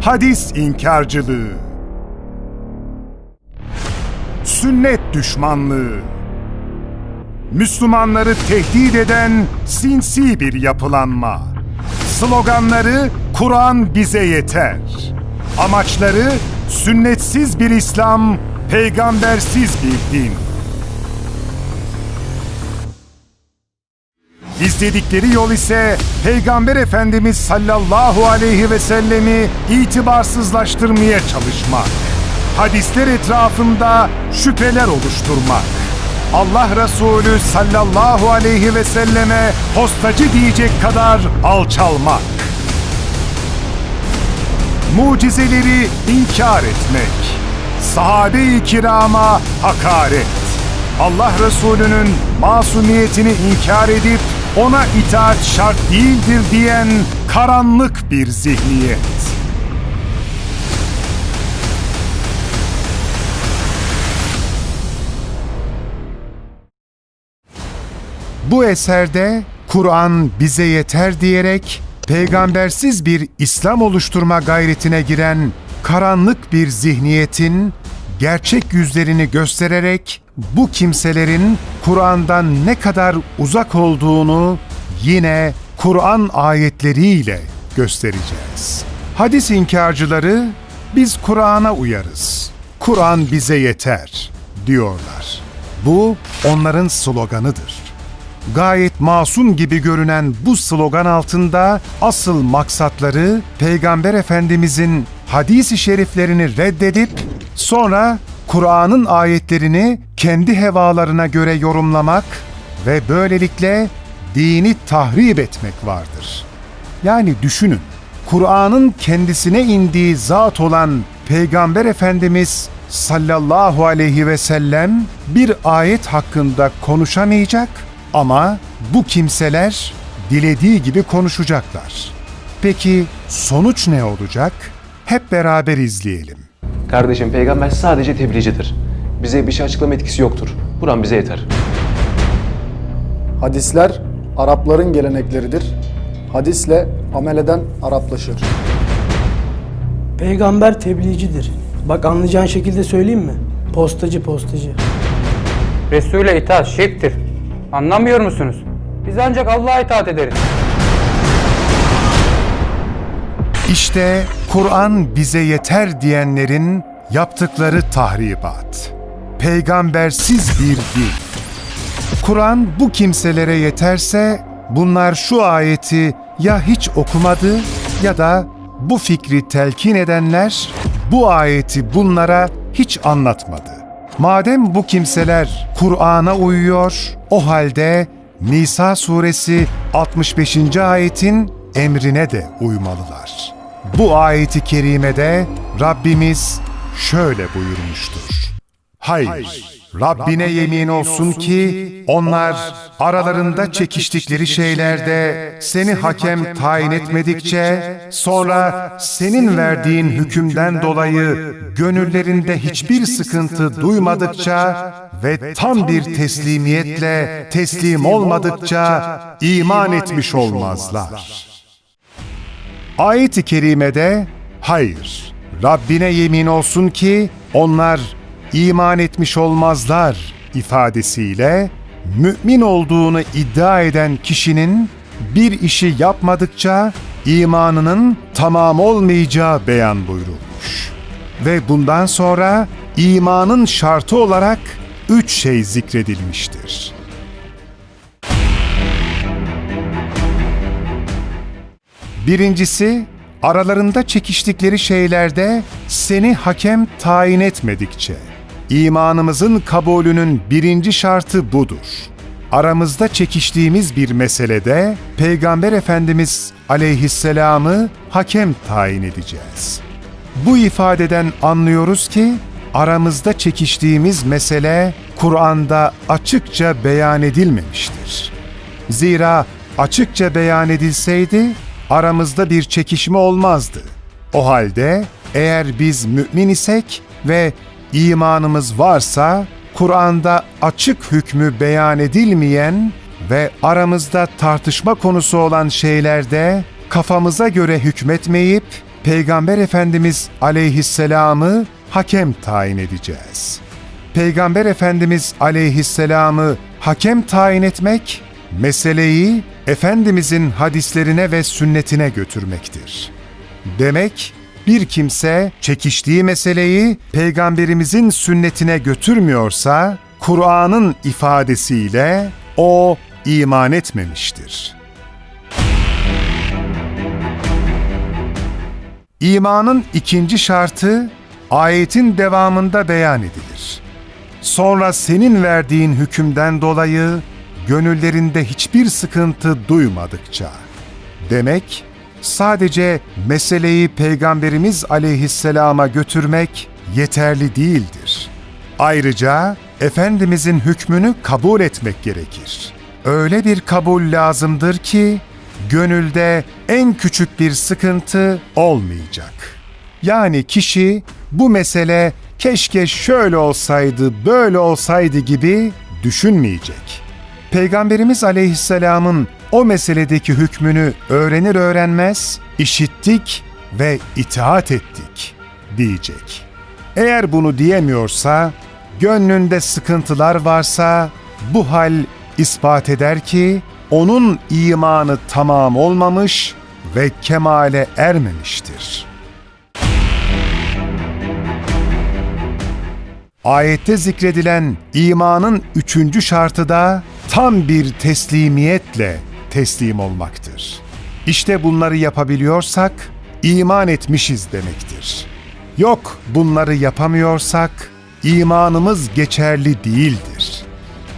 hadis inkarcılığı, sünnet düşmanlığı, Müslümanları tehdit eden sinsi bir yapılanma. Sloganları Kur'an bize yeter. Amaçları sünnetsiz bir İslam, peygambersiz bir din. İzledikleri yol ise Peygamber Efendimiz sallallahu aleyhi ve sellemi itibarsızlaştırmaya çalışmak. Hadisler etrafında şüpheler oluşturmak. Allah Resulü sallallahu aleyhi ve selleme postacı diyecek kadar alçalmak. Mucizeleri inkar etmek. Sahabe-i kirama hakaret. Allah Resulü'nün masumiyetini inkar edip ona itaat şart değildir diyen karanlık bir zihniyet. Bu eserde Kur'an bize yeter diyerek peygambersiz bir İslam oluşturma gayretine giren karanlık bir zihniyetin gerçek yüzlerini göstererek bu kimselerin Kur'an'dan ne kadar uzak olduğunu yine Kur'an ayetleriyle göstereceğiz. Hadis inkarcıları biz Kur'an'a uyarız. Kur'an bize yeter diyorlar. Bu onların sloganıdır. Gayet masum gibi görünen bu slogan altında asıl maksatları Peygamber Efendimizin hadis-i şeriflerini reddedip sonra Kur'an'ın ayetlerini kendi hevalarına göre yorumlamak ve böylelikle dini tahrip etmek vardır. Yani düşünün, Kur'an'ın kendisine indiği zat olan Peygamber Efendimiz sallallahu aleyhi ve sellem bir ayet hakkında konuşamayacak ama bu kimseler dilediği gibi konuşacaklar. Peki sonuç ne olacak? Hep beraber izleyelim. Kardeşim peygamber sadece tebliğcidir. Bize bir şey açıklama etkisi yoktur. Kur'an bize yeter. Hadisler Arapların gelenekleridir. Hadisle amel eden Araplaşır. Peygamber tebliğcidir. Bak anlayacağın şekilde söyleyeyim mi? Postacı postacı. Resul'e itaat şirktir. Anlamıyor musunuz? Biz ancak Allah'a itaat ederiz. İşte Kur'an bize yeter diyenlerin yaptıkları tahribat. Peygambersiz bir din. Kur'an bu kimselere yeterse bunlar şu ayeti ya hiç okumadı ya da bu fikri telkin edenler bu ayeti bunlara hiç anlatmadı. Madem bu kimseler Kur'an'a uyuyor, o halde Nisa suresi 65. ayetin emrine de uymalılar. Bu ayeti kerimede Rabbimiz şöyle buyurmuştur. Hayır, Rabbine yemin olsun ki onlar aralarında çekiştikleri şeylerde seni hakem tayin etmedikçe, sonra senin verdiğin hükümden dolayı gönüllerinde hiçbir sıkıntı duymadıkça ve tam bir teslimiyetle teslim olmadıkça iman etmiş olmazlar. Ayet-i kerimede hayır, Rabbine yemin olsun ki onlar iman etmiş olmazlar ifadesiyle mümin olduğunu iddia eden kişinin bir işi yapmadıkça imanının tamam olmayacağı beyan buyurulmuş. Ve bundan sonra imanın şartı olarak üç şey zikredilmiştir. Birincisi, aralarında çekiştikleri şeylerde seni hakem tayin etmedikçe. İmanımızın kabulünün birinci şartı budur. Aramızda çekiştiğimiz bir meselede Peygamber Efendimiz aleyhisselamı hakem tayin edeceğiz. Bu ifadeden anlıyoruz ki aramızda çekiştiğimiz mesele Kur'an'da açıkça beyan edilmemiştir. Zira açıkça beyan edilseydi aramızda bir çekişme olmazdı. O halde eğer biz mümin isek ve imanımız varsa Kur'an'da açık hükmü beyan edilmeyen ve aramızda tartışma konusu olan şeylerde kafamıza göre hükmetmeyip Peygamber Efendimiz aleyhisselamı hakem tayin edeceğiz. Peygamber Efendimiz aleyhisselamı hakem tayin etmek, meseleyi Efendimizin hadislerine ve sünnetine götürmektir. Demek bir kimse çekiştiği meseleyi peygamberimizin sünnetine götürmüyorsa Kur'an'ın ifadesiyle o iman etmemiştir. İmanın ikinci şartı ayetin devamında beyan edilir. Sonra senin verdiğin hükümden dolayı gönüllerinde hiçbir sıkıntı duymadıkça. Demek sadece meseleyi Peygamberimiz aleyhisselama götürmek yeterli değildir. Ayrıca Efendimizin hükmünü kabul etmek gerekir. Öyle bir kabul lazımdır ki gönülde en küçük bir sıkıntı olmayacak. Yani kişi bu mesele keşke şöyle olsaydı, böyle olsaydı gibi düşünmeyecek. Peygamberimiz aleyhisselamın o meseledeki hükmünü öğrenir öğrenmez, işittik ve itaat ettik diyecek. Eğer bunu diyemiyorsa, gönlünde sıkıntılar varsa bu hal ispat eder ki onun imanı tamam olmamış ve kemale ermemiştir. Ayette zikredilen imanın üçüncü şartı da tam bir teslimiyetle teslim olmaktır. İşte bunları yapabiliyorsak iman etmişiz demektir. Yok bunları yapamıyorsak imanımız geçerli değildir.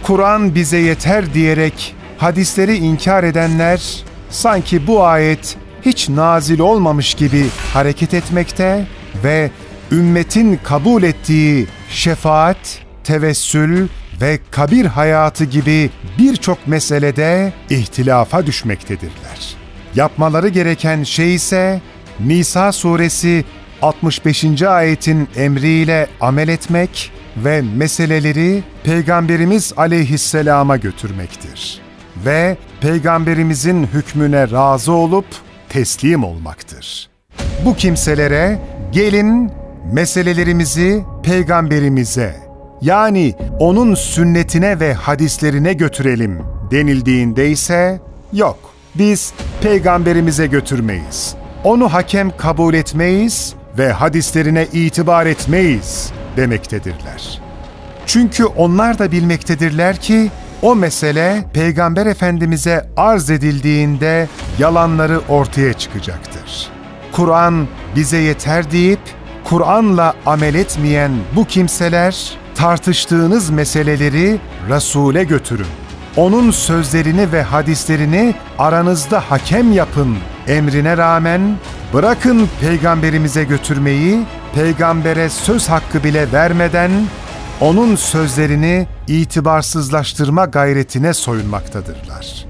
Kur'an bize yeter diyerek hadisleri inkar edenler sanki bu ayet hiç nazil olmamış gibi hareket etmekte ve ümmetin kabul ettiği şefaat, tevessül ve kabir hayatı gibi birçok meselede ihtilafa düşmektedirler. Yapmaları gereken şey ise Nisa suresi 65. ayetin emriyle amel etmek ve meseleleri Peygamberimiz aleyhisselama götürmektir. Ve Peygamberimizin hükmüne razı olup teslim olmaktır. Bu kimselere gelin meselelerimizi peygamberimize yani onun sünnetine ve hadislerine götürelim denildiğinde ise yok biz peygamberimize götürmeyiz. Onu hakem kabul etmeyiz ve hadislerine itibar etmeyiz demektedirler. Çünkü onlar da bilmektedirler ki o mesele Peygamber Efendimiz'e arz edildiğinde yalanları ortaya çıkacaktır. Kur'an bize yeter deyip Kur'an'la amel etmeyen bu kimseler tartıştığınız meseleleri Resul'e götürün. Onun sözlerini ve hadislerini aranızda hakem yapın emrine rağmen bırakın peygamberimize götürmeyi, peygambere söz hakkı bile vermeden onun sözlerini itibarsızlaştırma gayretine soyunmaktadırlar.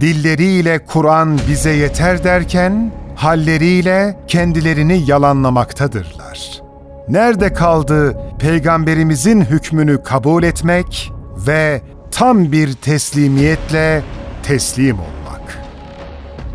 Dilleriyle Kur'an bize yeter derken, halleriyle kendilerini yalanlamaktadırlar. Nerede kaldı peygamberimizin hükmünü kabul etmek ve tam bir teslimiyetle teslim olmak?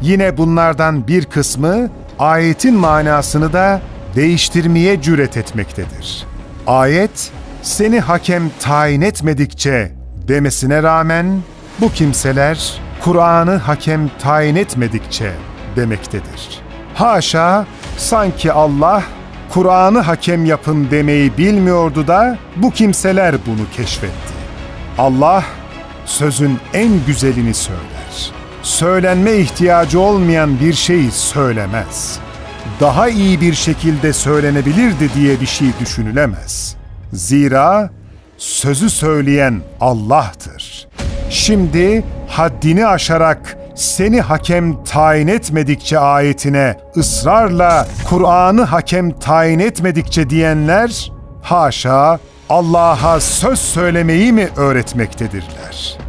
Yine bunlardan bir kısmı ayetin manasını da değiştirmeye cüret etmektedir. Ayet, seni hakem tayin etmedikçe demesine rağmen bu kimseler Kur'an'ı hakem tayin etmedikçe demektedir. Haşa sanki Allah Kur'an'ı hakem yapın demeyi bilmiyordu da bu kimseler bunu keşfetti. Allah sözün en güzelini söyler. Söylenme ihtiyacı olmayan bir şeyi söylemez. Daha iyi bir şekilde söylenebilirdi diye bir şey düşünülemez. Zira sözü söyleyen Allah'tır. Şimdi haddini aşarak seni hakem tayin etmedikçe ayetine ısrarla Kur'an'ı hakem tayin etmedikçe diyenler haşa Allah'a söz söylemeyi mi öğretmektedirler?''